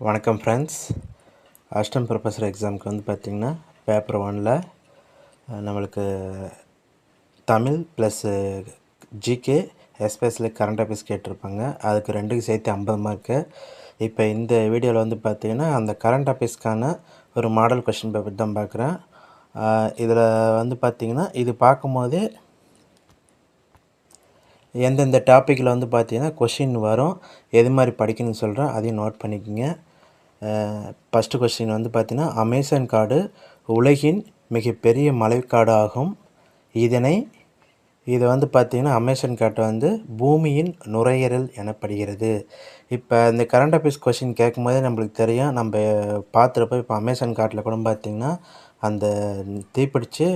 வணக்கம் friends அஸ்டம் professor எக்ஸாமுக்கு வந்து பார்த்திங்கன்னா பேப்பர் ஒனில் நம்மளுக்கு Tamil plus GK especially current affairs கேட்டிருப்பாங்க. அதுக்கு ரெண்டுக்கு சேர்த்து ஐம்பது மார்க்கு இப்போ இந்த வீடியோவில் வந்து பார்த்திங்கன்னா அந்த கரண்ட் அஃபேர்ஸ்க்கான ஒரு மாடல் கொஷின் பேப்பர் தான் பார்க்குறேன் இதில் வந்து பார்த்திங்கன்னா இது பார்க்கும்போதே எந்தெந்த டாப்பிக்கில் வந்து பார்த்தீங்கன்னா கொஷின் வரும். எது மாதிரி படிக்கணும்னு சொல்கிறேன் அதையும் நோட் பண்ணிக்கோங்க. ஃபஸ்ட்டு கொஸ்டின் வந்து பார்த்தீங்கன்னா அமேசான் காடு உலகின் மிகப்பெரிய மலைக்காடு ஆகும் இதனை இது வந்து பார்த்திங்கன்னா அமேசான் காட்டை வந்து பூமியின் நுரையீரல் எனப்படுகிறது. இப்போ இந்த கரண்ட் அஃபேர்ஸ் கொஷின் கேட்கும்போதே நம்மளுக்கு தெரியும். நம்ம பார்த்துருப்போம். இப்போ அமேசான் காட்டில் கூட பார்த்திங்கன்னா அந்த தீப்பிடிச்சு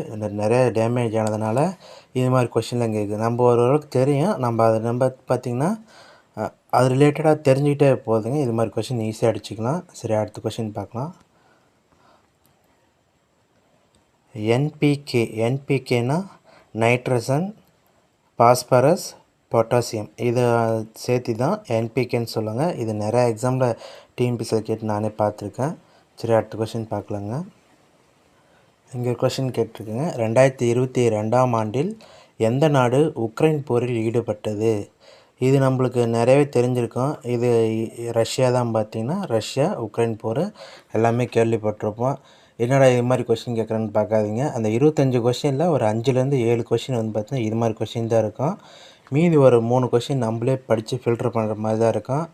நிறைய டேமேஜ் ஆனதுனால இது மாதிரி கொஷின்லாம் கேட்குது. நம்ம ஓரளவுக்கு தெரியும். நம்ம அதை நம்ம பார்த்திங்கன்னா அது ரிலேட்டடாக தெரிஞ்சுக்கிட்டே போகுதுங்க இது மாதிரி கொஷின் ஈஸியாக அடிச்சுக்கலாம். சரி அடுத்த கொஷின் பார்க்கலாம். என்பிகே என்பிகேனா நைட்ரசன் பாஸ்பரஸ் பொட்டாசியம் இதை சேர்த்து தான் என்பிகேன்னு சொல்லுவாங்க இது நிறையா எக்ஸாமில் டிஎன்பிசியில் கேட்டு நானே பார்த்துருக்கேன். சரி அடுத்த கொஷின் பார்க்கலாங்க. இங்கே கொஷின் கேட்டிருக்குங்க. ரெண்டாயிரத்தி இருபத்தி ரெண்டாம் ஆண்டில் எந்த நாடு உக்ரைன் போரில் ஈடுபட்டது? இது நம்மளுக்கு நிறையவே தெரிஞ்சிருக்கும். இது ரஷ்யா தான் பார்த்திங்கன்னா ரஷ்யா உக்ரைன் போர் எல்லாமே கேள்விப்பட்டிருப்போம். என்னடா இது மாதிரி கொஷின் கேட்குறேன்னு பார்க்காதீங்க. அந்த இருபத்தஞ்சி கொஷினில் ஒரு அஞ்சுலேருந்து ஏழு கொஷின் வந்து பார்த்தீங்கன்னா இது மாதிரி கொஷின் தான் இருக்கும். மீதி ஒரு மூணு கொஷின் நம்மளே படித்து ஃபில்டர் பண்ணுற மாதிரி தான் இருக்கும்.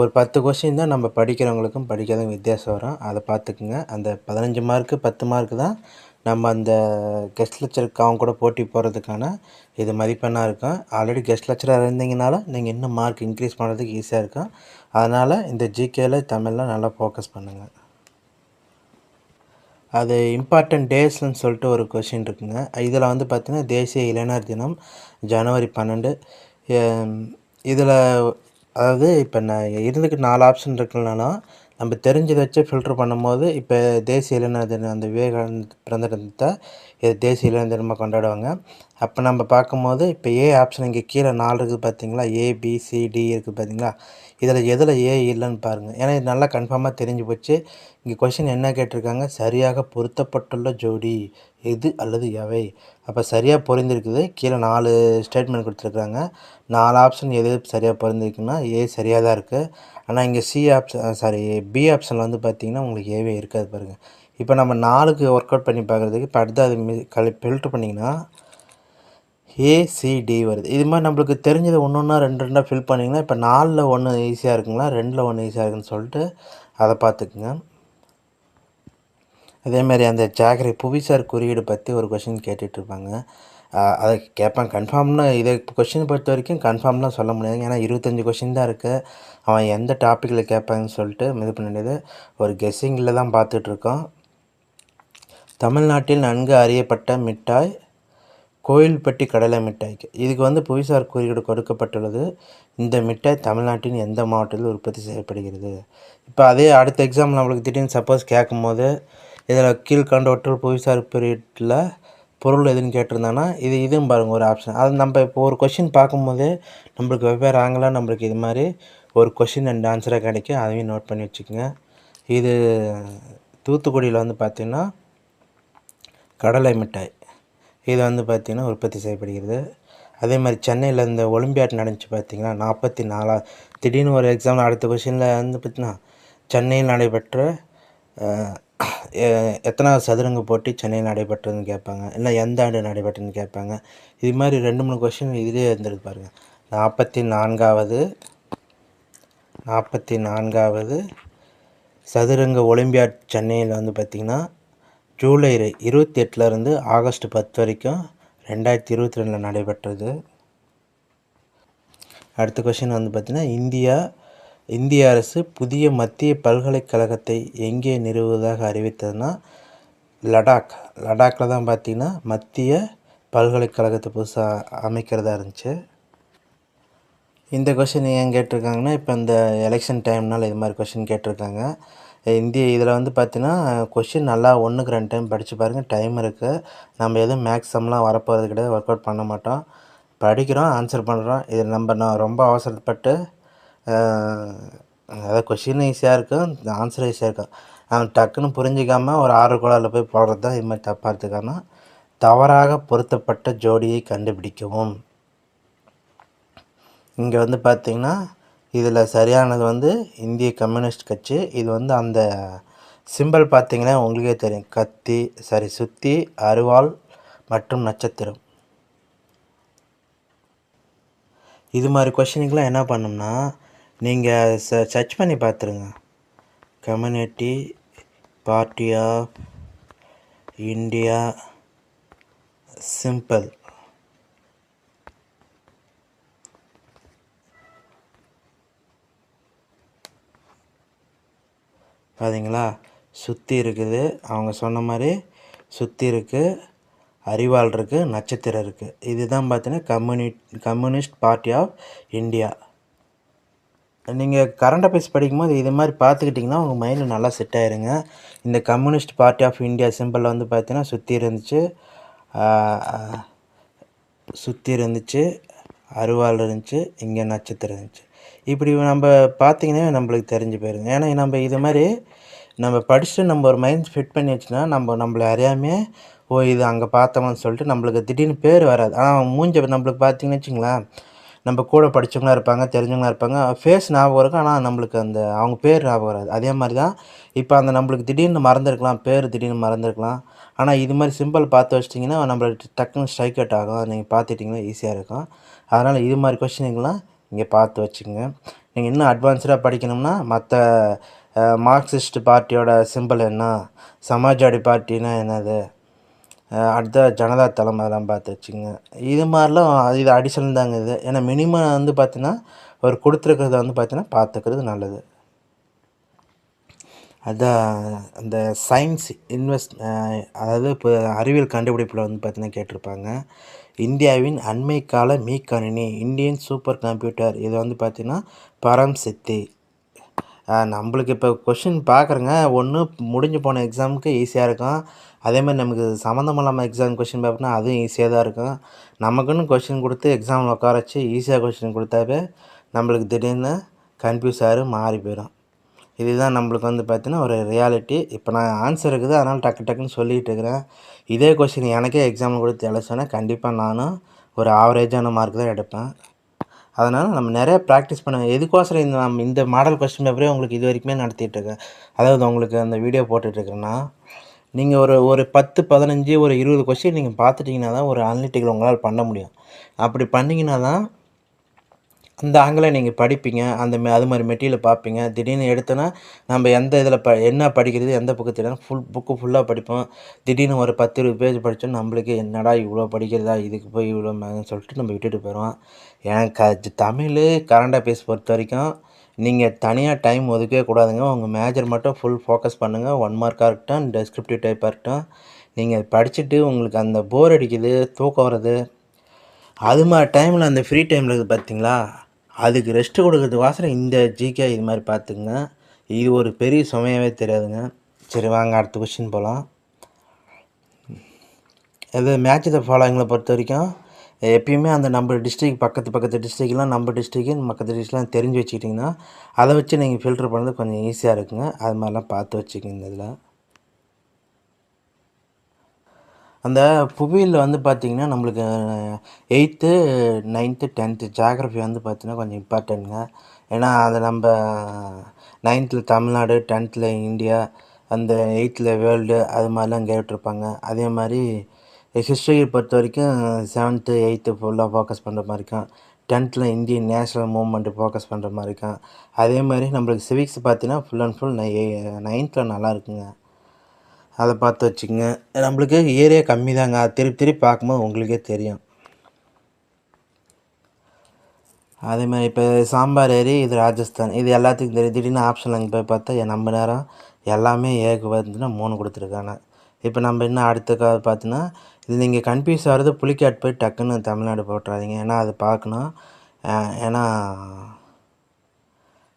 ஒரு பத்து கொஷின் தான் நம்ம படிக்கிறவங்களுக்கும் படிக்காதவங்க வித்தியாசம் வரும். அதை பார்த்துக்குங்க. அந்த பதினஞ்சு மார்க்கு பத்து மார்க்கு தான் நம்ம அந்த கெஸ்ட் லெக்சருக்கு அவங்க கூட போட்டி போகிறதுக்கான இது மதிப்பெண்ணாக இருக்கும். ஆல்ரெடி கெஸ்ட் லெக்சராக இருந்தீங்கனால நீங்கள் இன்னும் மார்க் இன்க்ரீஸ் பண்ணுறதுக்கு ஈஸியாக இருக்கும். அதனால் இந்த ஜிகேயில் தமிழில் நல்லா ஃபோக்கஸ் பண்ணுங்கள் அது இம்பார்ட்டன்ட் டேஸ்ன்னு சொல்லிட்டு ஒரு கொஷின் இருக்குங்க. இதில் வந்து பார்த்திங்கன்னா தேசிய இளைஞர் தினம் ஜனவரி பன்னெண்டு. இதில் அதாவது இப்போ நான் இருந்துக்கிட்டு நாலு ஆப்ஷன் இருக்குனாலும் நம்ம தெரிஞ்சதை வச்சு ஃபில்ட்ரு பண்ணும்போது இப்போ தேசிய இளைஞர் தினம் அந்த விவேகானந்த பிறந்த தினத்தை இது தேசிய இளைஞர் தினமாக கொண்டாடுவாங்க. அப்போ நம்ம பார்க்கும்போது இப்போ ஏ ஆப்ஷன் இங்கே கீழே நாலு இருக்குது பார்த்தீங்களா? ஏபிசிடி இருக்குது பார்த்தீங்களா? இதில் எதில் ஏ இல்லைன்னு பாருங்கள் ஏன்னா இது நல்லா கன்ஃபார்மாக தெரிஞ்சு போச்சு. இங்கே கொஷின் என்ன கேட்டிருக்காங்க? சரியாக பொருத்தப்பட்டுள்ள ஜோடி எது அல்லது எவை? அப்போ சரியாக பொருந்திருக்குது. கீழே நாலு ஸ்டேட்மெண்ட் கொடுத்துருக்குறாங்க. நாலு ஆப்ஷன் எது சரியாக பொருந்திருக்குன்னா ஏ சரியாக தான் இருக்குது ஆனால் இங்கே சி ஆப்ஷன் சாரி பி ஆப்ஷனில் வந்து பார்த்திங்கன்னா உங்களுக்கு ஏவே இருக்காது பாருங்கள் இப்போ நம்ம நாலுக்கு ஒர்க் அவுட் பண்ணி பார்க்குறதுக்கு இப்போ அடுத்து அது கழி ஃபில்ட்ரு பண்ணிங்கன்னா ஏசிடி வருது. இது மாதிரி நம்மளுக்கு தெரிஞ்சது ஒன்று ஒன்றா ரெண்டு ரெண்டாக ஃபில் பண்ணிங்கன்னா இப்போ நாலில் ஒன்று ஈஸியாக இருக்குங்களா? ரெண்டில் ஒன்று ஈஸியாக இருக்குன்னு சொல்லிட்டு அதை பார்த்துக்குங்க. அதேமாதிரி அந்த ஜாகரை புவிசார் குறியீடு பற்றி ஒரு கொஷின் கேட்டுட்ருப்பாங்க அதை கேட்பான். கன்ஃபார்ம்னு இதை கொஷின் பொறுத்த வரைக்கும் கன்ஃபார்ம்லாம் சொல்ல முடியாது. ஏன்னா இருபத்தஞ்சி கொஷின் தான் இருக்குது அவன் எந்த டாப்பிக்கில் கேட்பாங்கன்னு சொல்லிட்டு இது பண்ணியது ஒரு கெஸ்ஸிங்கில் தான் பார்த்துட்ருக்கோம் தமிழ்நாட்டில் நன்கு அறியப்பட்ட மிட்டாய் கோயில்பட்டி கடலை மிட்டாய்க்கு இதுக்கு வந்து புவிசார் குறியீடு கொடுக்கப்பட்டுள்ளது. இந்த மிட்டாய் தமிழ்நாட்டின் எந்த மாவட்டத்தில் உற்பத்தி செய்யப்படுகிறது? இப்போ அதே அடுத்த எக்ஸாம் நம்மளுக்கு திடீர்னு சப்போஸ் கேட்கும்போது இதில் கீழ்கண்டவற்றில் புவிசார் குறியீட்டில் பொருள் எதுன்னு கேட்டிருந்தாங்கன்னா இது இதுவும் பாருங்கள் ஒரு ஆப்ஷன் அது நம்ம இப்போ ஒரு கொஷின் பார்க்கும்போது நம்மளுக்கு வெவ்வேறு ஆங்கிளாக நம்மளுக்கு இது மாதிரி ஒரு கொஷின் அண்ட் ஆன்சராக கிடைக்கும். அதையும் நோட் பண்ணி வச்சுக்கோங்க. இது தூத்துக்குடியில் வந்து பார்த்திங்கன்னா கடலை மிட்டாய். இது வந்து பார்த்திங்கன்னா உற்பத்தி செய்யப்படுகிறது. அதே மாதிரி சென்னையில் இந்த ஒலிம்பியாட் நடந்துச்சு பார்த்திங்கன்னா நாற்பத்தி நாலா திடீர்னு ஒரு எக்ஸாம் அடுத்த கொஷினில் வந்து பார்த்திங்கன்னா சென்னையில் நடைபெற்ற எத்தனாவது சதுரங்க போட்டி சென்னையில் நடைபெற்றதுன்னு கேட்பாங்க. இல்லை எந்த ஆண்டு நடைபெற்றதுன்னு கேட்பாங்க. இது மாதிரி ரெண்டு மூணு கொஷின் இதிலே இருந்திருக்கு பாருங்கள் நாற்பத்தி நான்காவது நாற்பத்தி நான்காவது சதுரங்க ஒலிம்பியாட் சென்னையில் வந்து பார்த்திங்கன்னா ஜூலை இருபத்தி எட்டுலேருந்து ஆகஸ்ட் பத்து வரைக்கும் ரெண்டாயிரத்தி இருபத்தி ரெண்டில் நடைபெற்றது. அடுத்த கொஷின் வந்து பார்த்திங்கன்னா இந்தியா இந்திய அரசு புதிய மத்திய பல்கலைக்கழகத்தை எங்கே நிறுவுவதாக அறிவித்ததுன்னா லடாக். லடாக்கில் தான் பார்த்திங்கன்னா மத்திய பல்கலைக்கழகத்தை புதுசாக அமைக்கிறதா இருந்துச்சு. இந்த கொஷின் ஏன் கேட்டிருக்காங்கன்னா இப்போ இந்த எலெக்ஷன் டைம்னால் இது மாதிரி கொஷின் கேட்டிருக்காங்க. இந்திய இதில் வந்து பார்த்தீங்கன்னா கொஷின் நல்லா ஒன்றுக்கு ரெண்டு டைம் படித்து பாருங்கள் டைம் இருக்குது நம்ம எதுவும் மேக்ஸம்லாம் வரப்போகிறது கிடையாது. ஒர்க் அவுட் பண்ண மாட்டோம். படிக்கிறோம் ஆன்சர் பண்ணுறோம் இது நம்ம நான் ரொம்ப அவசரப்பட்டு அதாவது கொஷின் ஈஸியாக இருக்கும் ஆன்சர் ஈஸியாக இருக்கும். அவன் டக்குன்னு புரிஞ்சிக்காமல் ஒரு ஆறு குழாயில் போய் போடுறது தான் இது மாதிரி தப்பாக எடுத்துக்காமல் தவறாக பொருத்தப்பட்ட ஜோடியை கண்டுபிடிக்கவும். இங்கே வந்து பார்த்திங்கன்னா இதில் சரியானது வந்து இந்திய கம்யூனிஸ்ட் கட்சி. இது வந்து அந்த சிம்பிள் பார்த்திங்கன்னா உங்களுக்கே தெரியும். கத்தி சரி சுத்தி அருவாள் மற்றும் நட்சத்திரம். இது மாதிரி கொஷினுக்கெலாம் என்ன பண்ணோம்னா நீங்கள் ச சர்ச் பண்ணி பார்த்துருங்க community party of India simple. பார்த்தீங்களா சுற்றி இருக்குது. அவங்க சொன்ன மாதிரி சுற்றி இருக்குது அறிவாள் இருக்குது நட்சத்திரம் இருக்குது இதுதான் பார்த்தீங்கன்னா communi communist party of India. நீங்கள் கரண்ட் அஃபேர்ஸ் படிக்கும்போது இது மாதிரி பார்த்துக்கிட்டிங்கன்னா உங்கள் மைண்டில் நல்லா செட் ஆயிருங்க. இந்த கம்யூனிஸ்ட் பார்ட்டி ஆஃப் இந்தியா சிம்பிளில் வந்து பார்த்தீங்கன்னா சுற்றி இருந்துச்சு. சுற்றி இருந்துச்சு. அருவாள் இருந்துச்சு. இங்கே நட்சத்திரம் இருந்துச்சு. இப்படி நம்ம பார்த்தீங்கன்னா நம்மளுக்கு தெரிஞ்சு போயிருங்க. ஏன்னா நம்ம இது மாதிரி நம்ம படிச்சுட்டு நம்ம ஒரு மைண்ட் ஃபிட் பண்ணி வச்சுன்னா நம்ம நம்மளை அறியாமே ஓ இது அங்கே பார்த்தோம்னு சொல்லிட்டு நம்மளுக்கு திடீர்னு பேர் வராது. ஆனால் மூஞ்ச நம்மளுக்கு பார்த்தீங்கன்னு வச்சுங்களேன். நம்ம கூட படித்தவங்களா இருப்பாங்க தெரிஞ்சவங்களா இருப்பாங்க. ஃபேஸ் ஞாபகம் இருக்கும் ஆனால் நம்மளுக்கு அந்த அவங்க பேர் ஞாபகம் வராது. அதே மாதிரி தான் இப்போ அந்த நம்மளுக்கு திடீர்னு மறந்துருக்கலாம் பேர் திடீர்னு மறந்துருக்கலாம். ஆனால் இது மாதிரி சிம்பிள் பார்த்து வச்சிட்டிங்கன்னா நம்மளுக்கு டக்குன்னு ஸ்ட்ரைக் அவுட் ஆகும். நீங்கள் பார்த்துட்டிங்கன்னா ஈஸியாக இருக்கும். அதனால் இது மாதிரி கொஸ்டினுங்கெலாம் இங்கே பார்த்து வச்சுக்கோங்க. நீங்கள் இன்னும் அட்வான்ஸ்டாக படிக்கணும்னா மற்ற மார்க்சிஸ்ட் பார்ட்டியோட சிம்பிள் என்ன? சமாஜ்வாடி பார்ட்டினா என்னது? அடுத்த ஜனதா தளம் அதெல்லாம் பார்த்து வச்சுங்க இது மாதிரிலாம் இது அடிஷனல் தாங்க இது. ஏன்னா மினிமம் வந்து பார்த்தீங்கன்னா அவர் கொடுத்துருக்கிறத வந்து பார்த்தீங்கன்னா பார்த்துக்கிறது நல்லது. அதான் அந்த சயின்ஸ் இன்வெஸ்ட் அதாவது இப்போ அறிவியல் கண்டுபிடிப்பில் வந்து பார்த்தீங்கன்னா கேட்டிருப்பாங்க. இந்தியாவின் அண்மை கால கணினி இந்தியன் சூப்பர் கம்ப்யூட்டர் இது வந்து பார்த்திங்கன்னா பரம் சித்தி நம்மளுக்கு இப்போ கொஷின் பார்க்குறேங்க ஒன்று முடிஞ்சு போன எக்ஸாமுக்கு ஈஸியாக இருக்கும். அதேமாதிரி நமக்கு சம்மந்தம் இல்லாமல் எக்ஸாம் கொஷின் பேப்பர்னா அதுவும் ஈஸியாக தான் இருக்கும். நமக்குன்னு கொஷின் கொடுத்து எக்ஸாமில் உட்கார வச்சு ஈஸியாக கொஷின் கொடுத்தாவே நம்மளுக்கு திடீர்னு கன்ஃபியூஸ் ஆகிரு மாறி போயிடும் இதுதான் நம்மளுக்கு வந்து பார்த்திங்கன்னா ஒரு ரியாலிட்டி இப்போ நான் ஆன்சர் இருக்குது அதனால் டக்கு டக்குன்னு சொல்லிகிட்டு இருக்கிறேன். இதே கொஷின் எனக்கே எக்ஸாம் கொடுத்து எழுத கண்டிப்பாக நானும் ஒரு ஆவரேஜான மார்க் தான் எடுப்பேன். அதனால் நம்ம நிறைய ப்ராக்டிஸ் பண்ண எதுக்கோசரம் இந்த நம்ம இந்த மாடல் கொஸ்டின் பேப்பரே உங்களுக்கு இது வரைக்குமே நடத்திட்டுருக்கேன் அதாவது உங்களுக்கு அந்த வீடியோ போட்டுட்ருக்கேன்னா நீங்கள் ஒரு ஒரு பத்து பதினஞ்சு ஒரு இருபது கொஸ்டின் நீங்கள் பார்த்துட்டிங்கன்னா தான் ஒரு அனலிட்டிக்கல் உங்களால் பண்ண முடியும். அப்படி பண்ணிங்கன்னா தான் அந்த ஆங்கிலை நீங்கள் படிப்பீங்க அந்த அது மாதிரி மெட்டீரியல் பார்ப்பீங்க. திடீர்னு எடுத்தோன்னா நம்ம எந்த இதில் ப என்ன படிக்கிறது எந்த புக்கு தெரியும் ஃபுல் புக்கு ஃபுல்லாக படிப்போம். திடீர்னு ஒரு பத்து இருபது பேஜ் படித்தோம் நம்மளுக்கு என்னடா இவ்வளோ படிக்கிறதா இதுக்கு போய் இவ்வளோ சொல்லிட்டு நம்ம விட்டுட்டு போயிடுவோம். ஏன் க தமிழ் கரண்ட் அஃபேர்ஸ் பொறுத்த வரைக்கும் நீங்கள் தனியாக டைம் ஒதுக்கவே கூடாதுங்க. உங்கள் மேஜர் மட்டும் ஃபுல் ஃபோக்கஸ் பண்ணுங்கள் ஒன் மார்க்காக இருக்கட்டும் டெஸ்கிரிப்டிவ் டைப்பாக இருக்கட்டும். நீங்கள் படிச்சுட்டு உங்களுக்கு அந்த போர் அடிக்குது தூக்கம் வருது. அது மாதிரி டைமில் அந்த ஃப்ரீ டைமில் இருக்குது பார்த்தீங்களா? அதுக்கு ரெஸ்ட்டு கொடுக்கறது வாசனை இந்த ஜிகே இது மாதிரி பார்த்துக்குங்க. இது ஒரு பெரிய சுமையாகவே தெரியாதுங்க. சரி வாங்க அடுத்த கொஷின் போகலாம் இது மேட்ச் த ஃபாலோயிங்கில் பொறுத்த வரைக்கும் எப்பயுமே அந்த நம்ம டிஸ்ட்ரிக் பக்கத்து பக்கத்து டிஸ்ட்ரிக்லாம் நம்ம டிஸ்ட்ரிக்கு பக்கத்து டிஸ்ட்ரிக்லாம் தெரிஞ்சு வச்சுக்கிட்டிங்கன்னா அதை வச்சு நீங்கள் ஃபில்ட்ரு பண்ணுறது கொஞ்சம் ஈஸியாக இருக்குங்க. அது மாதிரிலாம் பார்த்து வச்சுக்கோங்க இதில். அந்த புவியில் வந்து பார்த்திங்கன்னா நம்மளுக்கு எயித்து நைன்த்து டென்த்து ஜாகிரஃபி வந்து பார்த்திங்கன்னா கொஞ்சம் இம்பார்ட்டண்ட்டுங்க ஏன்னா அதை நம்ம நைன்த்தில் தமிழ்நாடு டென்த்தில் இந்தியா அந்த எயித்தில் வேர்ல்டு அது மாதிரிலாம் கேட்டிருப்பாங்க. அதே மாதிரி ஹிஸ்ட்ரியை பொறுத்த வரைக்கும் செவன்த்து எயித்து ஃபுல்லாக ஃபோக்கஸ் பண்ணுற மாதிரி இருக்கும் டென்த்தில் இந்தியன் நேஷ்னல் மூவ்மெண்ட்டு ஃபோக்கஸ் பண்ணுற மாதிரி இருக்கும் அதே மாதிரி நம்மளுக்கு சிவிக்ஸ் பார்த்தீங்கன்னா ஃபுல் அண்ட் ஃபுல் நை நைன்த்தில் நல்லா இருக்குங்க. அதை பார்த்து வச்சுக்கோங்க. நம்மளுக்கு ஏரியா கம்மி தாங்க. திருப்பி திருப்பி பார்க்கும்போது உங்களுக்கே தெரியும். அதே மாதிரி இப்போ சாம்பார் ஏரி இது ராஜஸ்தான். இது எல்லாத்துக்கும் தெரியும். திடீர்னு ஆப்ஷன் அங்கே போய் பார்த்தா நம்ம நேரம் எல்லாமே ஏக்கு வந்துன்னா மூணு கொடுத்துருக்காங்க. இப்போ நம்ம இன்னும் அடுத்த கால் பார்த்தோன்னா இது நீங்கள் கன்ஃபியூஸ் ஆகிறது புளிக்காட் போய் டக்குன்னு தமிழ்நாடு போட்டுறாதீங்க. ஏன்னா அது பார்க்கணும். ஏன்னா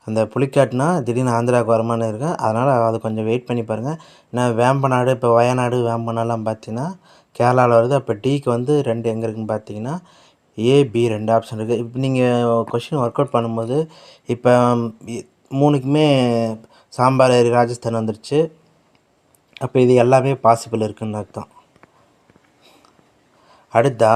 அந்த புலிக்காட்டுனா திடீர்னு ஆந்திராவுக்கு வருமானம் இருக்கேன் அதனால் அது கொஞ்சம் வெயிட் பண்ணி பாருங்கள் ஏன்னா வேம்பநாடு இப்போ வயநாடு வேம்பநாடுலாம் பார்த்தீங்கன்னா கேரளாவில் வருது. அப்போ டீக்கு வந்து ரெண்டு எங்கே இருக்குதுன்னு பார்த்தீங்கன்னா ஏ பி ரெண்டு ஆப்ஷன் இருக்குது இப்போ நீங்கள் கொஷின் ஒர்க் அவுட் பண்ணும்போது இப்போ மூணுக்குமே சாம்பார் ஏறி ராஜஸ்தான் வந்துருச்சு. அப்போ இது எல்லாமே பாசிபிள் இருக்குன்னு அர்த்தம். அடுத்தா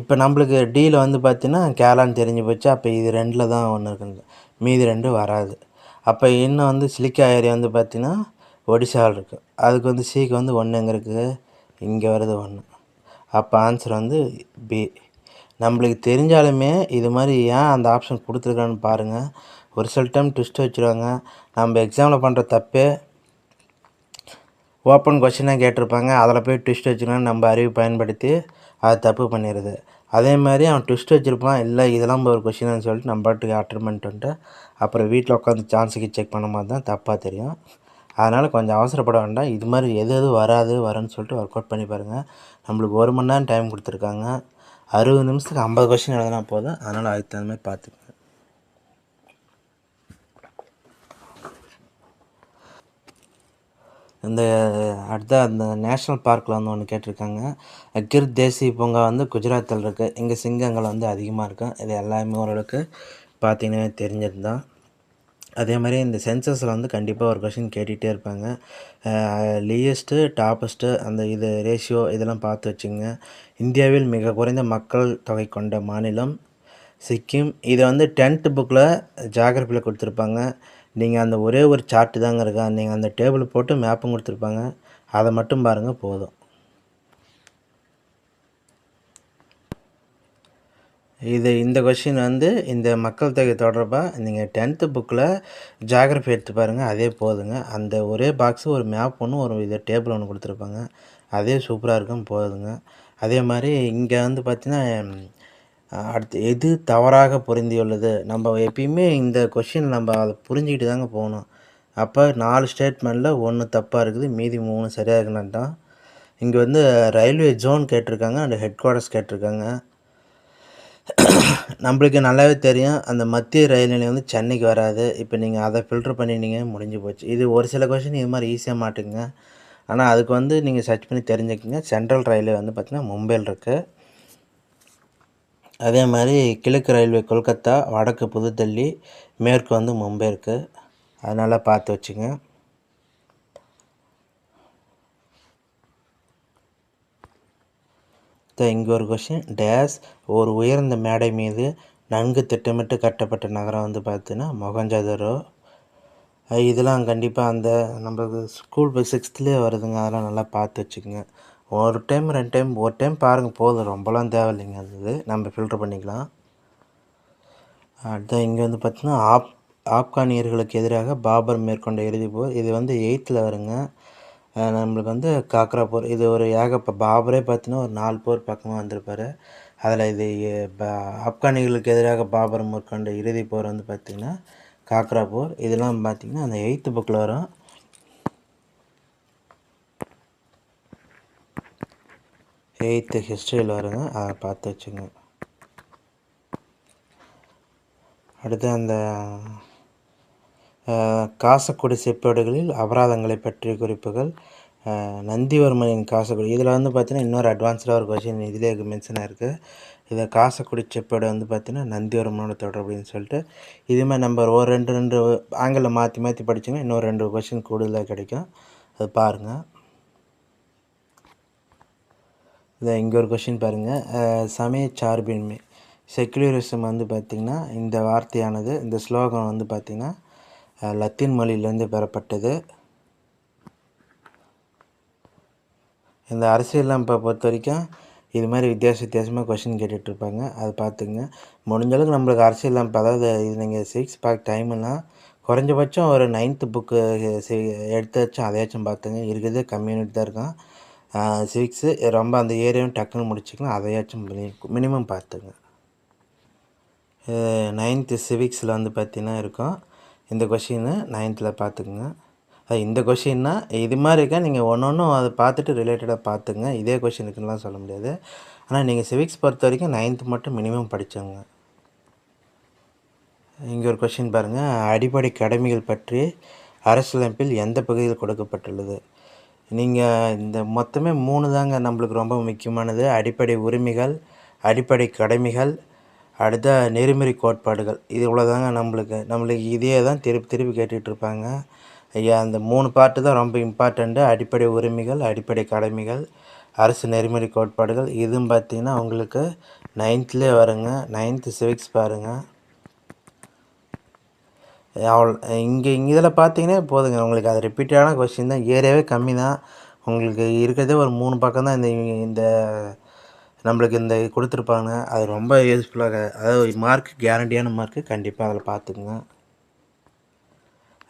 இப்போ நம்மளுக்கு டீயில் வந்து பார்த்தீங்கன்னா கேரளான்னு தெரிஞ்சு போச்சு. அப்போ இது ரெண்டில் தான் ஒன்று இருக்குது மீதி ரெண்டு வராது. அப்போ இன்னும் வந்து சிலிக்கா ஏரியா வந்து பார்த்தீங்கன்னா ஒடிசாவில் இருக்குது அதுக்கு வந்து சிக்கு வந்து ஒன்று எங்கே இருக்குது இங்கே வருது ஒன்று அப்போ ஆன்சர் வந்து பி நம்மளுக்கு தெரிஞ்சாலுமே இது மாதிரி ஏன் அந்த ஆப்ஷன் கொடுத்துருக்கான்னு பாருங்கள் ஒரு சில டைம் ட்விஸ்ட் வச்சுருவாங்க. நம்ம எக்ஸாமில் பண்ணுற தப்பே ஓப்பன் கொஷினாக கேட்டிருப்பாங்க. அதில் போய் ட்விஸ்ட் வச்சுருக்கான்னு நம்ம அறிவு பயன்படுத்தி அதை தப்பு பண்ணிடுது அதே மாதிரி அவன் ட்விஸ்ட் வச்சுருப்பான். இல்லை இதெல்லாம் ஒரு கொஷின்னு சொல்லிட்டு நம்ம பாட்டுக்கு அட்டன் பண்ணிட்டு வந்துட்டு அப்புறம் வீட்டில் உட்காந்து சான்ஸுக்கு செக் பண்ண மாதிரி தான் தப்பாக தெரியும். அதனால் கொஞ்சம் அவசரப்பட வேண்டாம். இது மாதிரி எது எது வராது வரேன்னு சொல்லிட்டு ஒர்க் அவுட் பண்ணி பாருங்கள் நம்மளுக்கு ஒரு மணி நேரம் டைம் கொடுத்துருக்காங்க. அறுபது நிமிஷத்துக்கு ஐம்பது கொஷின் எழுதினா போதும். அதனால் அதுக்கு தகுந்த மாதிரி பார்த்துக்கோங்க. இந்த அடுத்த அந்த நேஷ்னல் பார்க்கில் வந்து ஒன்று கேட்டிருக்காங்க. கிர் தேசிய பூங்கா வந்து குஜராத்தில் இருக்குது இங்கே சிங்கங்கள் வந்து அதிகமாக இருக்கும் இது எல்லாமே ஓரளவுக்கு பார்த்தீங்கன்னா தெரிஞ்சது தான் அதே மாதிரி இந்த சென்சஸில் வந்து கண்டிப்பாக ஒரு கொஷின் கேட்டுகிட்டே இருப்பாங்க. லீயஸ்ட்டு டாப்பஸ்ட்டு அந்த இது ரேஷியோ இதெல்லாம் பார்த்து வச்சுங்க. இந்தியாவில் மிக குறைந்த மக்கள் தொகை கொண்ட மாநிலம் சிக்கிம். இதை வந்து டென்த்து புக்கில் ஜாகிரபியில் கொடுத்துருப்பாங்க. நீங்கள் அந்த ஒரே ஒரு சார்ட்டு தாங்க இருக்கா நீங்கள் அந்த டேபிள் போட்டு மேப்பும் கொடுத்துருப்பாங்க. அதை மட்டும் பாருங்கள் போதும். இது இந்த கொஷின் வந்து இந்த மக்கள் தொகை தொடர்பாக நீங்கள் டென்த்து புக்கில் ஜாகிரஃபி எடுத்து பாருங்கள் அதே போதுங்க. அந்த ஒரே பாக்ஸு ஒரு மேப் ஒன்று ஒரு இது டேபிள் ஒன்று கொடுத்துருப்பாங்க. அதே சூப்பராக இருக்கும் போதுங்க. அதே மாதிரி இங்கே வந்து பார்த்திங்கன்னா அடுத்து எது தவறாக புரிந்தியுள்ளது நம்ம எப்பயுமே இந்த கொஷின் நம்ம அதை புரிஞ்சுக்கிட்டு தாங்க போகணும். அப்போ நாலு ஸ்டேட்மெண்ட்டில் ஒன்று தப்பாக இருக்குது மீதி மூணு சரியாக இருக்குன்னு தான் இங்கே வந்து ரயில்வே ஜோன் கேட்டிருக்காங்க அண்ட் ஹெட் குவார்ட்டர்ஸ் கேட்டிருக்காங்க. நம்மளுக்கு நல்லாவே தெரியும் அந்த மத்திய ரயில் நிலையம் வந்து சென்னைக்கு வராது. இப்போ நீங்கள் அதை ஃபில்ட்ரு பண்ணிட்டீங்க முடிஞ்சு போச்சு. இது ஒரு சில கொஷின் இது மாதிரி ஈஸியாக மாட்டுங்க ஆனால் அதுக்கு வந்து நீங்கள் சர்ச் பண்ணி தெரிஞ்சுக்கங்க. சென்ட்ரல் ரயில்வே வந்து பார்த்திங்கன்னா மும்பையில் இருக்குது அதே மாதிரி கிழக்கு ரயில்வே கொல்கத்தா வடக்கு புதுடெல்லி மேற்கு வந்து மும்பை இருக்குது அதனால் பார்த்து வச்சுங்க. இங்கே ஒரு கொஷின் டேஸ் ஒரு உயர்ந்த மேடை மீது நன்கு திட்டமிட்டு கட்டப்பட்ட நகரம் வந்து பார்த்தீங்கன்னா மொகஞ்சதரோ. இதெல்லாம் கண்டிப்பாக அந்த நம்மளுக்கு ஸ்கூல் சிக்ஸ்த்துலேயே வருதுங்க. அதெல்லாம் நல்லா பார்த்து வச்சுக்கோங்க. ஒரு டைம் ரெண்டு டைம் ஒரு டைம் பாருங்கள் போதும். ரொம்பலாம் தேவையில்லைங்க அது. நம்ம ஃபில்ட்ரு பண்ணிக்கலாம். அடுத்த இங்கே வந்து பார்த்திங்கன்னா ஆப் ஆப்கானியர்களுக்கு எதிராக பாபர் மேற்கொண்ட இறுதி போர். இது வந்து எயித்தில் வருங்க. நம்மளுக்கு வந்து காக்ரா போர். இது ஒரு ஏகப்ப பாபரே பார்த்தீங்கன்னா ஒரு நாலு போர் பக்கமாக வந்திருப்பார். அதில் இது ஆப்கானிகளுக்கு எதிராக பாபர் மேற்கொண்ட இறுதி போர் வந்து பார்த்திங்கன்னா காக்ரா போர். இதெல்லாம் பார்த்திங்கன்னா அந்த எயித்து புக்கில் வரும். எயித்து ஹிஸ்ட்ரியில் வருங்க. அதை பார்த்து வச்சுங்க. அடுத்து அந்த காசக்குடி செப்பேடுகளில் அபராதங்களை பற்றிய குறிப்புகள். நந்திவர்மனின் காசக்குடி. இதில் வந்து பார்த்திங்கன்னா இன்னொரு அட்வான்ஸ்டாக ஒரு கொஷின் இதிலே மென்ஷன் ஆயிருக்கு இதை காசக்குடி செப்பேடு வந்து பார்த்திங்கன்னா நந்திவர்மனோட தொடர் அப்படின்னு சொல்லிட்டு. இதுமாதிரி நம்பர் ஒரு ரெண்டு ரெண்டு ஆங்கிலம் மாற்றி மாற்றி படித்தோம்னா இன்னொரு ரெண்டு கொஷின் கூடுதலாக கிடைக்கும். அது பாருங்கள் இதை இங்கே ஒரு கொஷின் பாருங்கள் சமய சார்பின்மை. செக்குலரிசம் வந்து பார்த்திங்கன்னா இந்த வார்த்தையானது இந்த ஸ்லோகம் வந்து பார்த்திங்கன்னா லத்தீன் மொழியிலேருந்து பெறப்பட்டது. இந்த அரசியலமைப்பை பொறுத்த வரைக்கும் இது மாதிரி வித்தியாச வித்தியாசமாக கொஷின் கேட்டுட்ருப்பாங்க அது பார்த்துங்க முடிஞ்சளவுக்கு நம்மளுக்கு அரசியல் அதாவது இது நீங்கள் சிக்ஸ் பேக் டைம்லாம் குறைஞ்சபட்சம் ஒரு நைன்த்து புக்கு எடுத்தாச்சும் அதையாச்சும் பார்த்துங்க இருக்கிறதே கம்யூனிட்டி தான் இருக்கும் சிக்ஸு ரொம்ப அந்த ஏரியாவும் டக்குன்னு முடிச்சுக்கலாம். அதையாச்சும் மினிமம் பார்த்துங்க. நைன்த்து சிவிக்ஸில் வந்து பார்த்திங்கன்னா இருக்கும். இந்த கொஷின்னு நைன்த்தில் பார்த்துக்குங்க. இந்த கொஷின்னா இது மாதிரி இருக்கா? நீங்கள் ஒன்று ஒன்றும் அதை பார்த்துட்டு ரிலேட்டடாக பார்த்துங்க. இதே கொஷினுக்குலாம் சொல்ல முடியாது. ஆனால் நீங்கள் சிவிக்ஸ் பொறுத்த வரைக்கும் நைன்த்து மட்டும் மினிமம் படித்தோங்க இங்கே ஒரு கொஷின் பாருங்கள் அடிப்படை கடமைகள் பற்றி அரசியலமைப்பில் எந்த பகுதியில் கொடுக்கப்பட்டுள்ளது? நீங்கள் இந்த மொத்தமே மூணு தாங்க நம்மளுக்கு ரொம்ப முக்கியமானது. அடிப்படை உரிமைகள் அடிப்படை கடமைகள் அடுத்த நெறிமுறை கோட்பாடுகள். இது இவ்வளோதாங்க நம்மளுக்கு. நம்மளுக்கு இதே தான் திருப்பி திருப்பி கேட்டுகிட்டு இருப்பாங்க. ஐயா அந்த மூணு பாட்டு தான் ரொம்ப இம்பார்ட்டண்ட்டு அடிப்படை உரிமைகள் அடிப்படை கடமைகள் அரசு நெறிமுறை கோட்பாடுகள். இதுவும் பார்த்தீங்கன்னா உங்களுக்கு நைன்த்லேயே வருங்க. நைன்த்து சிவிக்ஸ் பாருங்கள் அவ்வளோ இங்கே இங்கே இதில் பார்த்தீங்கன்னா போதுங்க. உங்களுக்கு அது ரிப்பீட்டடான கொஸ்டின் தான். ஏரியாவே கம்மி தான். உங்களுக்கு இருக்கிறதே ஒரு மூணு பக்கம் தான் இந்த இந்த நம்மளுக்கு இந்த கொடுத்துருப்பாங்க. அது ரொம்ப யூஸ்ஃபுல்லாக அதாவது மார்க் கேரண்டியான மார்க்கு கண்டிப்பாக அதில் பார்த்துக்குங்க.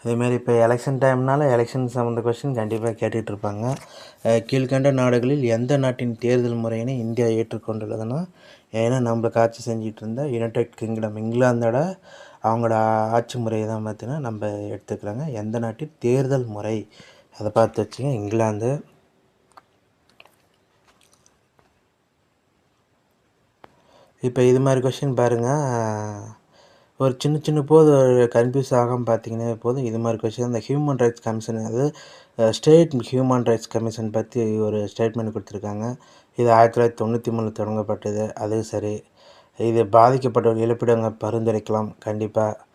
அதேமாரி இப்போ எலெக்ஷன் டைம்னால எலெக்ஷன் சம்மந்த கொஸ்டின் கண்டிப்பாக கேட்டுட்டு இருப்பாங்க. கீழ்கண்ட நாடுகளில் எந்த நாட்டின் தேர்தல் முறையினை இந்தியா ஏற்றுக்கொண்டுள்ளதுன்னா ஏன்னா நம்மளுக்கு ஆட்சி செஞ்சிகிட்டு இருந்த யுனைடெட் கிங்டம் இங்கிலாந்தோட அவங்களோட ஆட்சி முறையை தான் பார்த்தீங்கன்னா நம்ம எடுத்துக்கிறாங்க. எந்த நாட்டின் தேர்தல் முறை? அதை பார்த்து வச்சுங்க. இங்கிலாந்து. இப்போ இது மாதிரி கொஷின் பாருங்கள் ஒரு சின்ன சின்ன போது கன்ஃபியூஸ் ஆகாமல் பார்த்தீங்கன்னா போதும். இது மாதிரி கொஷின் இந்த ஹியூமன் ரைட்ஸ் கமிஷன் அது ஸ்டேட் ஹியூமன் ரைட்ஸ் கமிஷன் பற்றி ஒரு ஸ்டேட்மெண்ட் கொடுத்துருக்காங்க. இது ஆயிரத்தி தொள்ளாயிரத்தி தொண்ணூற்றி மூணில் தொடங்கப்பட்டது. அது சரி. இது பாதிக்கப்பட்டவர் இழப்பிடங்கள் பரிந்துரைக்கலாம். கண்டிப்பாக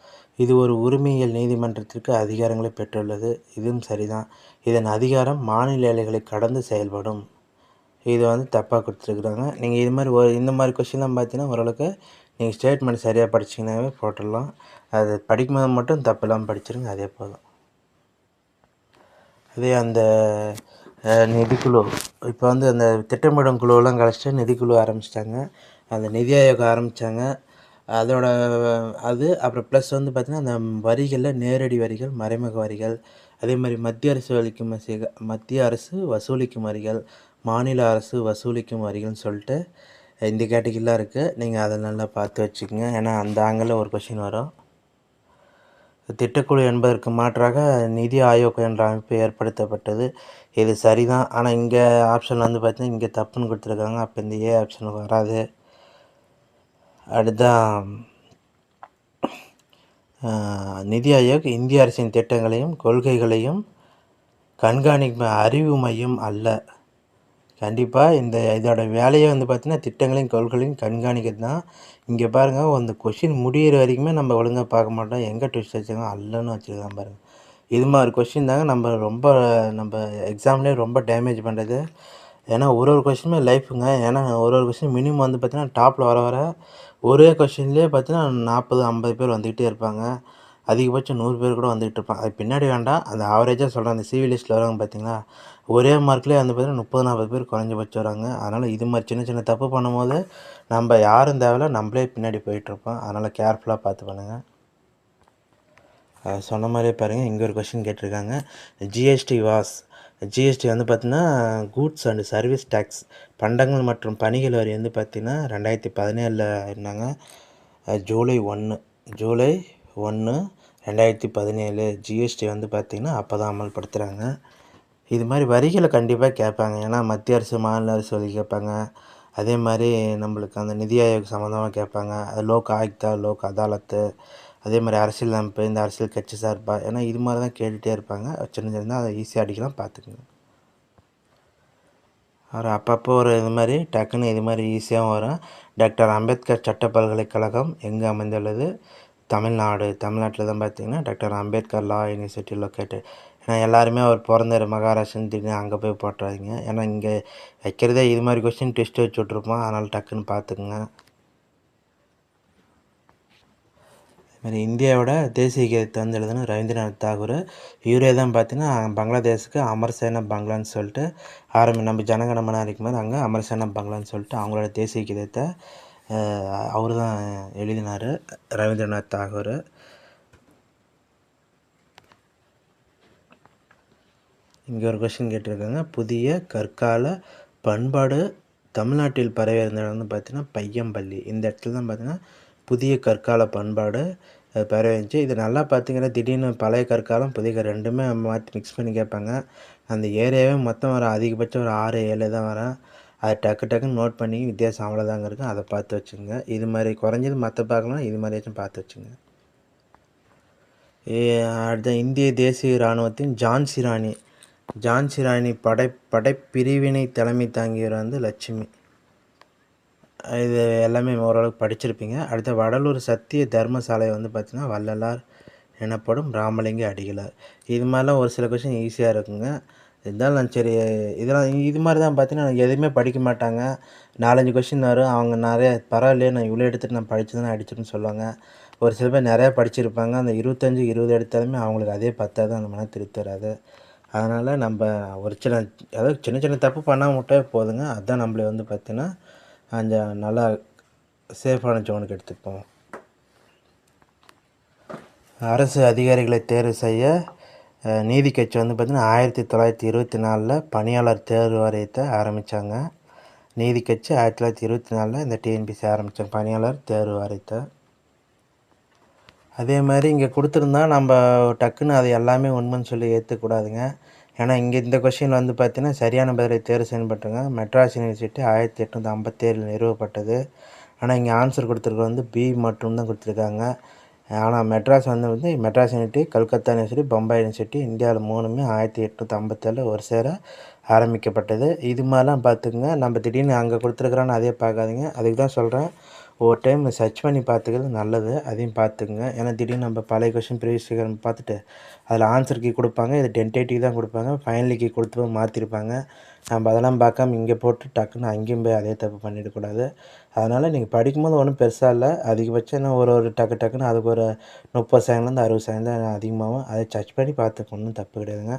இது ஒரு உரிமையியல் நீதிமன்றத்திற்கு அதிகாரங்களை பெற்றுள்ளது. இதுவும் சரிதான். இதன் அதிகாரம் மாநில எல்லைகளை கடந்து செயல்படும். இது வந்து தப்பாக கொடுத்துருக்குறாங்க. நீங்கள் இது மாதிரி ஒரு இந்த மாதிரி கொஷின்லாம் பார்த்தீங்கன்னா ஓரளவுக்கு நீங்கள் ஸ்டேட்மெண்ட் சரியாக படிச்சிங்கனாவே போட்டுடலாம். அது படிக்கும்போது மட்டும் தப்பில்லாமல் படிச்சிருங்க அதே போதும். அதே அந்த நிதிக்குழு. இப்போ வந்து அந்த திட்டமிடும் குழுவெல்லாம் கழிச்சிட்டு நிதிக்குழு ஆரம்பிச்சிட்டாங்க. அந்த நிதி ஆயோக் ஆரம்பித்தாங்க அதோட அது அப்புறம் ப்ளஸ் வந்து பார்த்திங்கன்னா அந்த வரிகளில் நேரடி வரிகள் மறைமுக வரிகள் அதே மாதிரி மத்திய அரசு வலிக்கும் மத்திய அரசு வசூலிக்கும் வரிகள் மாநில அரசு வசூலிக்கும் வரிகள்னு சொல்லிட்டு இந்த கேட்டகிரிலாம் இருக்குது நீங்கள் அதை நல்லா பார்த்து வச்சுக்கோங்க. ஏன்னா அந்த ஆங்கிளில் ஒரு கொஷின் வரும். திட்டக்குழு என்பதற்கு மாற்றாக நிதி ஆயோக் என்ற அமைப்பு ஏற்படுத்தப்பட்டது. இது சரிதான். ஆனால் இங்கே ஆப்ஷன் வந்து பார்த்தீங்கன்னா இங்கே தப்புன்னு கொடுத்துருக்காங்க. அப்போ இந்த ஏ ஆப்ஷன் வராது. அடுத்ததான் நிதி ஆயோக் இந்திய அரசின் திட்டங்களையும் கொள்கைகளையும் கண்காணிக்கும் அறிவு மையம் அல்ல. கண்டிப்பாக இந்த இதோட வேலையை வந்து பார்த்திங்கன்னா திட்டங்களையும் கொள்கைகளையும் கண்காணிக்கிறது தான். இங்கே பாருங்கள் அந்த கொஷின் முடியிற வரைக்குமே நம்ம ஒழுங்காக பார்க்க மாட்டோம். எங்கே ட்விஸ்ட் வச்சுருக்கோம் அல்லன்னு வச்சுருக்கான் பாருங்கள் இது மாதிரி கொஷின் தாங்க நம்ம ரொம்ப நம்ம எக்ஸாம்லேயே ரொம்ப டேமேஜ் பண்ணுறது ஏன்னா ஒரு ஒரு கொஷினுமே லைஃபுங்க ஏன்னா ஒரு ஒரு கொஷின் மினிமம் வந்து பார்த்தீங்கன்னா டாப்பில் வர வர ஒரே கொஷின்லேயே பார்த்தீங்கன்னா நாற்பது ஐம்பது பேர் வந்துக்கிட்டே இருப்பாங்க. அதிகபட்சம் நூறு பேர் கூட வந்துக்கிட்டு இருப்பாங்க. அது பின்னாடி வேண்டாம். அந்த ஆவரேஜாக சொல்கிறேன் அந்த சிவி லிஸ்ட்டில் வரவங்க பார்த்தீங்களா ஒரே மார்க்லேயே வந்து பார்த்தீங்கன்னா முப்பது நாற்பது பேர் குறைஞ்சபட்சம் வராங்க. அதனால் இது மாதிரி சின்ன சின்ன தப்பு பண்ணும்போது நம்ம யாரும் தேவையில்ல. நம்மளே பின்னாடி போயிட்டுருப்போம் அதனால் கேர்ஃபுல்லாக பார்த்து பண்ணுங்கள் சொன்ன மாதிரியே பாருங்கள் இங்கே ஒரு கொஷின் கேட்டிருக்காங்க. ஜிஎஸ்டி வாஸ் ஜிஎஸ்டி வந்து பார்த்திங்கன்னா கூட்ஸ் அண்ட் சர்வீஸ் டேக்ஸ் பண்டங்கள் மற்றும் பணிகள் வரி வந்து பார்த்தீங்கன்னா ரெண்டாயிரத்தி பதினேழில் இருந்தாங்க. ஜூலை ஒன்று ஜூலை ஒன்று ரெண்டாயிரத்தி பதினேழு ஜிஎஸ்டி வந்து பார்த்திங்கன்னா அப்போ தான் அமல்படுத்துகிறாங்க இது மாதிரி வரிகளை கண்டிப்பாக கேட்பாங்க. ஏன்னா மத்திய அரசு மாநில அரசு வரி கேட்பாங்க. அதே மாதிரி நம்மளுக்கு அந்த நிதி ஆயோக் சம்மந்தமாக கேட்பாங்க. அது லோக் ஆயுக்தா லோக் அதாலத்து அதே மாதிரி அரசியல் அமைப்பு இந்த அரசியல் கட்சி சார்பாக ஏன்னா இது மாதிரி தான் கேட்டுகிட்டே இருப்பாங்க. சின்ன சின்னதாக அதை ஈஸியாக அடிக்கலாம் பார்த்துக்குங்க ஒரு அப்பப்போ ஒரு இது மாதிரி டக்குன்னு இது மாதிரி ஈஸியாகவும் வரும். டாக்டர் அம்பேத்கர் சட்ட பல்கலைக்கழகம் எங்கே அமைந்துள்ளது? தமிழ்நாடு. தமிழ்நாட்டில் தான் பார்த்தீங்கன்னா doctor Ambedkar law university located. ஏன்னா எல்லாருமே அவர் பிறந்தார் மகாராஷ்டிரன்னு திடீர்னு அங்கே போய் போட்டுறாதீங்க. ஏன்னா இங்கே வைக்கிறதே இது மாதிரி கொஸ்டின் டெஸ்ட் வச்சு விட்ருப்போம் அதனால் டக்குன்னு பார்த்துக்குங்க. மாதிரி இந்தியாவோட தேசிய கீதத்தை வந்து எழுதுன ரவீந்திரநாத் தாகூர். இவரே தான் பார்த்தீங்கன்னா பங்களாதேஷுக்கு அமர்சேனா பங்களான்னு சொல்லிட்டு ஆரம்பி நம்ம ஜனகணமனா இருக்கும் போது அங்கே அமர்சேனா பங்களான்னு சொல்லிட்டு அவங்களோட தேசிய கீதத்தை அவர் தான் எழுதினார் ரவீந்திரநாத் தாகூர். இங்கே ஒரு கொஷின் கேட்டிருக்காங்க. புதிய கற்கால பண்பாடு தமிழ்நாட்டில் பரவி இருந்த இடம் வந்து பார்த்திங்கன்னா பையம்பள்ளி. இந்த இடத்துல தான் பார்த்திங்கன்னா புதிய கற்கால பண்பாடு அஹ், இருந்துச்சு இது நல்லா பார்த்தீங்கன்னா திடீர்னு பழைய கற்காலம் புதிய கற் ரெண்டுமே மாற்றி மிக்ஸ் பண்ணி கேட்பாங்க. அந்த ஏரியாவே மொத்தம் வர அதிகபட்சம் ஒரு ஆறு ஏழு தான் வரும். அதை டக்கு டக்குன்னு நோட் பண்ணி வித்தியாசம் அவ்வளோதாங்க இருக்கும். அதை பார்த்து வச்சுங்க. இது மாதிரி குறைஞ்சது மற்ற பார்க்கலாம். இது மாதிரியாச்சும் பார்த்து வச்சுங்க. ஏ- அடுத்த இந்திய தேசிய இராணுவத்தின் ஜான்சி ராணி. ஜான்சி ராணி படை படைப்பிரிவினை தலைமை தாங்கியவர் வந்து லட்சுமி. இது எல்லாமே ஓரளவுக்கு படிச்சிருப்பீங்க. அடுத்த வடலூர் சத்திய தர்மசாலை வந்து பார்த்திங்கன்னா வள்ளலார் எனப்படும் ராமலிங்க அடிகளார். இது மாதிரிலாம் ஒரு சில கொஷின் ஈஸியாக இருக்குங்க. இருந்தாலும் நான் சரி இதெல்லாம் இது மாதிரி தான் பார்த்தீங்கன்னா எதுவுமே படிக்க மாட்டாங்க. நாலஞ்சு கொஷின் வரும். அவங்க நிறைய பரவாயில்லையே நான் இவ்வளோ எடுத்துகிட்டு நான் படித்து தான் சொல்லுவாங்க. ஒரு சில பேர் நிறையா படிச்சிருப்பாங்க. அந்த இருபத்தஞ்சி இருபது எடுத்தாலுமே அவங்களுக்கு அதே பத்தாது அந்த மன திருப்தி வராது. அதனால் நம்ம ஒரு சின்ன அதாவது சின்ன சின்ன தப்பு பண்ணாமட்டே போதுங்க. அதுதான் நம்மளை வந்து பார்த்திங்கன்னா அந்த நல்லா சேஃபான ஜோனுக்கு எடுத்துப்போம். அரசு அதிகாரிகளை தேர்வு செய்ய நீதி கட்சி வந்து பார்த்திங்கன்னா ஆயிரத்தி தொள்ளாயிரத்தி இருபத்தி நாலில் பணியாளர் தேர்வு வாரியத்தை ஆரம்பித்தாங்க நீதி கட்சி ஆயிரத்தி தொள்ளாயிரத்தி இருபத்தி நாலில் இந்த டிஎன்பிசி ஆரம்பித்தாங்க பணியாளர் தேர்வு வாரியத்தை. அதே மாதிரி இங்கே கொடுத்துருந்தா நம்ம டக்குன்னு அது எல்லாமே உண்மைன்னு சொல்லி ஏற்றுக்கூடாதுங்க ஏன்னா இங்கே இந்த கொஷின் வந்து பார்த்தீங்கன்னா சரியான பதிலை தேர்வு செய்யப்பட்டுங்க மெட்ராஸ் யூனிவர்சிட்டி ஆயிரத்தி எட்நூற்றி ஐம்பத்தேழில் நிறுவப்பட்டது. ஆனால் இங்கே ஆன்சர் கொடுத்துருக்க வந்து பி மட்டும்தான் கொடுத்துருக்காங்க. ஆனால் மெட்ராஸ் வந்து வந்து Madras university Calcutta university Bombay university இந்தியாவில் மூணுமே ஆயிரத்தி எட்நூற்றி ஐம்பத்தேழில் ஒரு சேர ஆரம்பிக்கப்பட்டது. இது மாதிரிலாம் பார்த்துக்குங்க நம்ம திடீர்னு அங்கே கொடுத்துருக்குறான்னு அதே பார்க்காதீங்க. அதுக்கு தான் சொல்கிறேன் ஒரு டைம் சர்ச் பண்ணி பார்த்துக்கிறது நல்லது. அதையும் பார்த்துக்குங்க. ஏன்னா திடீர்னு நம்ம பழைய கொஷின் ப்ரீவியஸ் பார்த்துட்டு அதில் ஆன்சர் கீ கொடுப்பாங்க. இது டென்டேட்டிவ் தான் கொடுப்பாங்க. ஃபைனல் கீ கொடுத்து மாற்றிருப்பாங்க நம்ம அதெல்லாம் பார்க்காம இங்கே போட்டு டக்குன்னு அங்கேயும் போய் அதே தப்பு பண்ணிடக்கூடாது அதனால் நீங்கள் படிக்கும்போது ஒன்றும் பெருசாக இல்லை. அதிகபட்சம் என்ன ஒரு ஒரு டக்கு டக்குன்னு அதுக்கு ஒரு முப்பது செகண்ட்லேருந்து அறுபது செகண்ட் அதிகமாகவும் அதிகமாகும் அதை சர்ச் பண்ணி பார்த்துக்க ஒன்றும் தப்பு கிடையாதுங்க.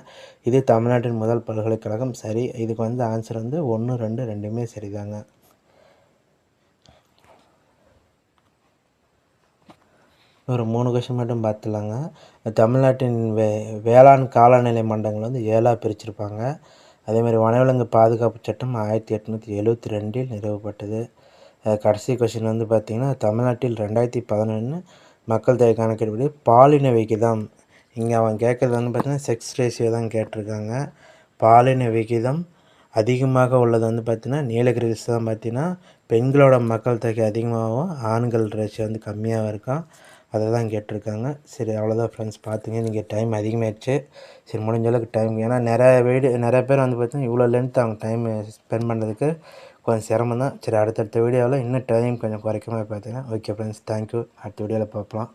இது தமிழ்நாட்டின் முதல் பல்கலைக்கழகம். சரி இதுக்கு வந்து ஆன்சர் வந்து ஒன்று ரெண்டு ரெண்டுமே சரிதாங்க. ஒரு மூணு கொஷின் மட்டும் பார்த்துலாங்க. தமிழ்நாட்டின் வே வேளாண் காலநிலை மண்டலங்கள் வந்து ஏழாக பிரிச்சிருப்பாங்க. அதே மாதிரி வனவிலங்கு பாதுகாப்பு சட்டம் ஆயிரத்தி எட்நூற்றி எழுபத்தி ரெண்டில் நிறுவப்பட்டது. கடைசி கொஷின் வந்து பார்த்திங்கன்னா தமிழ்நாட்டில் ரெண்டாயிரத்தி பதினொன்று மக்கள் தொகை கணக்கெடுப்படி பாலின விகிதம். இங்கே அவன் கேட்குறது வந்து பார்த்திங்கன்னா செக்ஸ் ரேஷியோ தான் கேட்டிருக்காங்க. பாலின விகிதம் அதிகமாக உள்ளது வந்து பார்த்திங்கன்னா நீலகிரிஸ் தான் பார்த்திங்கன்னா பெண்களோட மக்கள் தொகை அதிகமாகவும் ஆண்கள் ரேஷியோ வந்து கம்மியாக இருக்கும் அதை தான் கேட்டிருக்காங்க. சரி அவ்வளோதான் ஃப்ரெண்ட்ஸ் பார்த்துங்க நீங்கள் டைம் அதிகமாகிடுச்சு சரி முடிஞ்ச அளவுக்கு டைம் ஏன்னா நிறைய வீடியோ நிறைய பேர் வந்து பார்த்தீங்கன்னா இவ்வளோ லென்த் அவங்க டைம் ஸ்பெண்ட் பண்ணுறதுக்கு கொஞ்சம் சிரமம் தான் சரி அடுத்தடுத்த வீடியோவில் இன்னும் டைம் கொஞ்சம் குறைக்க பார்த்தீங்கன்னா ஓகே ஃப்ரெண்ட்ஸ் தேங்க்யூ அடுத்த வீடியோவில் பார்க்கலாம்